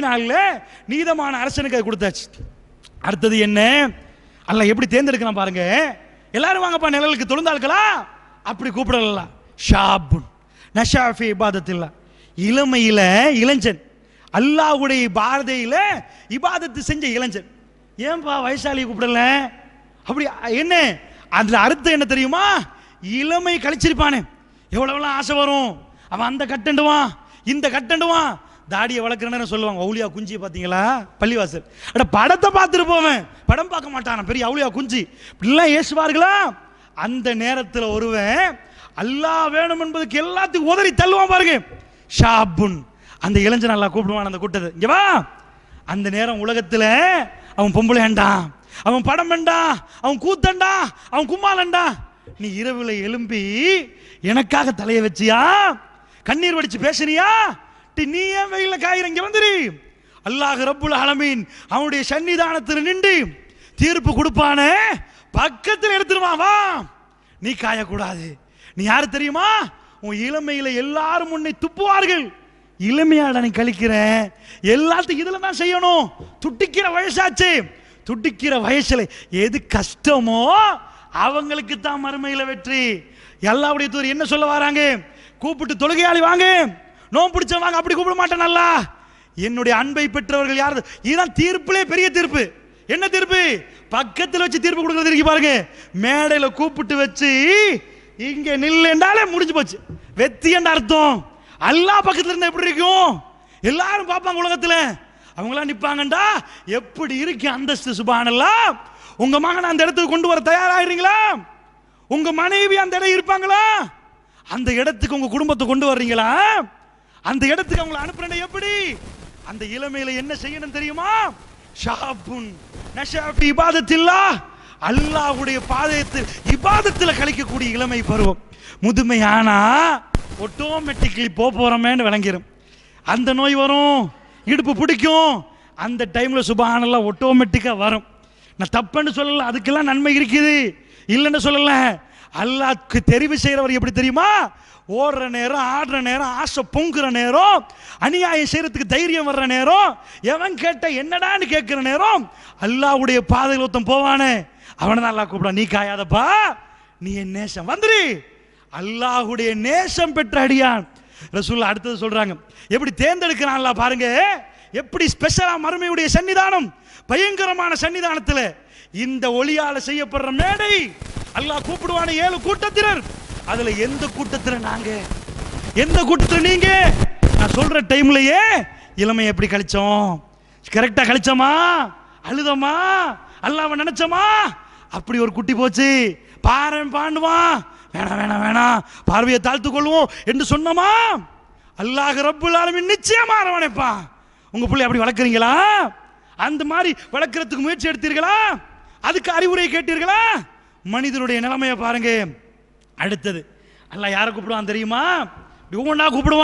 மறுமை நீதமான அரசனுக்கு அது கொடுத்தாச்சு. அடுத்தது என்ன? அல்ல எப்படி தேர்ந்தெடுக்கிறான் பாருங்க. எல்லாரும் வாங்கப்பா நிழலுக்கு தொழுந்தாள்களா அப்படி கூப்பிடலாம். ஷாபுன். நஷாஃபி இபாதத்தில்லா. இளமையில இளைஞன். அல்லாஹ்வுடைய பாரதையில இபாதத்து செஞ்ச இளைஞன். ஏன்பா வயசாலியை கூப்பிடல? அப்படி என்ன? அதில் அர்த்தம் என்ன தெரியுமா? இளமை கழிச்சிருப்பானே. எவ்வளவுலாம் ஆசை வரும்? அவன் அந்த கட்டண்டுவான் இந்த கட்டண்டுவான் தாடியை வளர்க்குறேன்னு சொல்லுவாங்க. அவுளியா குஞ்சி பார்த்தீங்களா? பள்ளிவாசல். அட படத்தை பார்த்துட்டு போவேன். படம் பார்க்க மாட்டான். பெரிய அவுளியா குஞ்சி. இப்படிலாம் ஏசுவார்களா அந்த நேரத்தில் ஒருவன் அல்லாஹ் வேணும் என்பதுக்கு எல்லாத்துக்கும் உதறி தள்ளுவான் பாருங்க. ஷாபுன். அந்த இளைஞன் நல்லா கூப்பிடுவான் அந்த கூட்டத்தை. இங்கே வா. அந்த நேரம் உலகத்தில் அவன் பொம்பளை வேண்டாம் அவன் படம் வேண்டாம் அவன் கூத்தண்டா அவன் கும்மாலண்டா நீ இரவில் எழும்பி எனக்காக தலையை வச்சியா? கண்ணீர் வடிச்சு பேசுனியா? நீ ஏன் வெயில காயிற இங்க வந்துரு. அல்லாஹ் ரப்புல் அலமீன் அவனுடைய சன்னிதானத்தில் நின்று தீர்ப்பு கொடுப்பானே. பக்கத்தில் எடுத்துருவான் வா. நீ காயக்கூடாது. நீ யார் தெரியுமா? உன் இளமையில் எல்லாரும் உன்னை துப்புவார்கள். இளமையாட நீ கழிக்கிற. எல்லாத்துக்கும் இதில் தான் செய்யணும். துட்டிக்கிற வயசாச்சு. துட்டிக்கிற வயசில் எது கஷ்டமோ அவங்களுக்கு தான் மறுமையில் வெற்றி. எல்லாவுடைய தூர் என்ன சொல்ல வராங்க? கூப்பிட்டு தொழுகையாளி வாங்க. நோம் பிடிச்சவங்க அப்படி கூப்பிட மாட்டேன் நல்லா என்னுடைய அன்பை பெற்றவர்கள் யார்? இதுதான் தீர்ப்புலே பெரிய தீர்ப்பு. என்ன தீர்ப்பு? பக்கத்தில் வச்சு தீர்ப்பு கொடுக்கறது இருக்கு பாருங்க. மேடையில் கூப்பிட்டு வச்சு இங்க நில்லுண்டாலே முடிஞ்சு போச்சு. வெத்தி என்ற அர்த்தம். எல்லா பக்கத்துல இருந்தா எப்படி இருக்கும்? எல்லாரும் பார்ப்பாங்க உலகத்துல. அவங்களாம் நிற்பாங்கண்டா எப்படி இருக்கு அந்தஸ்து சுபானெல்லாம் உங்க மகன் அந்த இடத்துக்கு கொண்டு வர தயாராகிறீங்களா? உங்க மனைவி அந்த இடம் இருப்பாங்களா? அந்த இடத்துக்கு உங்க குடும்பத்தை கொண்டு வர்றீங்களா? அந்த இடத்துக்கு அவங்களை அனுப்புறேன் எப்படி? அந்த இளமையில என்ன செய்யணும் தெரியுமா? ஷாபுன் நஷாபி இபாதத்தில்லா. அல்லாஹ்வுடைய பாதத்தில் இபாதத்தில் கழிக்கக்கூடிய இளமை பருவம். முதுமையானா ஆட்டோமேட்டிக்கலி போக போகிறோமேன்னு விளங்கிரும். அந்த நோய் வரும் இடுப்பு பிடிக்கும். அந்த டைமில் சுபானெல்லாம் ஆட்டோமேட்டிக்காக வரும். நான் தப்புன்னு சொல்லலை அதுக்கெல்லாம் நன்மை இருக்குது. இல்லைன்னு சொல்லல அல்லாஹ்க்கு தெரிவு செய்கிறவர் எப்படி தெரியுமா? ஓடுற நேரம் ஆடுற நேரம் ஆசை பொங்குற நேரம் அநியாயம் செய்கிறதுக்கு தைரியம் வர்ற நேரம் எவன் கேட்ட என்னடான்னு கேட்குற நேரம் அல்லாவுடைய பாதையில் ஒருத்தன் போவானே. அவனை தான் அல்லா கூப்பிடா நீ காயாதப்பா நீ என் நேசம். வந்துரு. அல்லாஹுடைய நேசம் பெற்ற அடியான். ரசூல்லா அடுத்தது சொல்கிறாங்க எப்படி தேர்ந்தெடுக்கிறான்ல பாருங்க. எப்படி ஸ்பெஷலாக மறுமையுடைய சன்னிதானம் பயங்கரமான சன்னிதானத்தில் இந்த ஒளியால செய்யப்படுற மேடை. அல்லாஹ் கூப்பிடுவான ஏழு கூட்டத்தினர். அதுல எந்த கூட்டத்துல நாங்க? எந்த கூட்டத்தில் நீங்க? நான் சொல்ற டைம்லயே இளமை எப்படி கழிச்சோம்? கரெக்டா கழிச்சோமா? அழுதமா? அல்லாம நினைச்சோமா? அப்படி ஒரு குட்டி போச்சு. பாரு பாண்டுவான். வேணாம் வேணாம் வேணாம். பார்வையை தாழ்த்து கொள்வோம் என்று சொன்னோமா? அல்லாஹ் ரப்புல் நிச்சயமா அரவணைப்பான் உங்க பிள்ளை அப்படி வளர்க்குறீங்களா? அந்த மாதிரி வளர்க்குறதுக்கு முயற்சி எடுத்தீர்களா? அதுக்கு அறிவுரை கேட்டீர்களா? மனிதனுடைய நிலைமையை பாருங்க. அடுத்தது அல்ல யாரை கூப்பிடுவான் தெரியுமா? இப்படி ஒவ்வொன்றா கூப்பிடுவான்.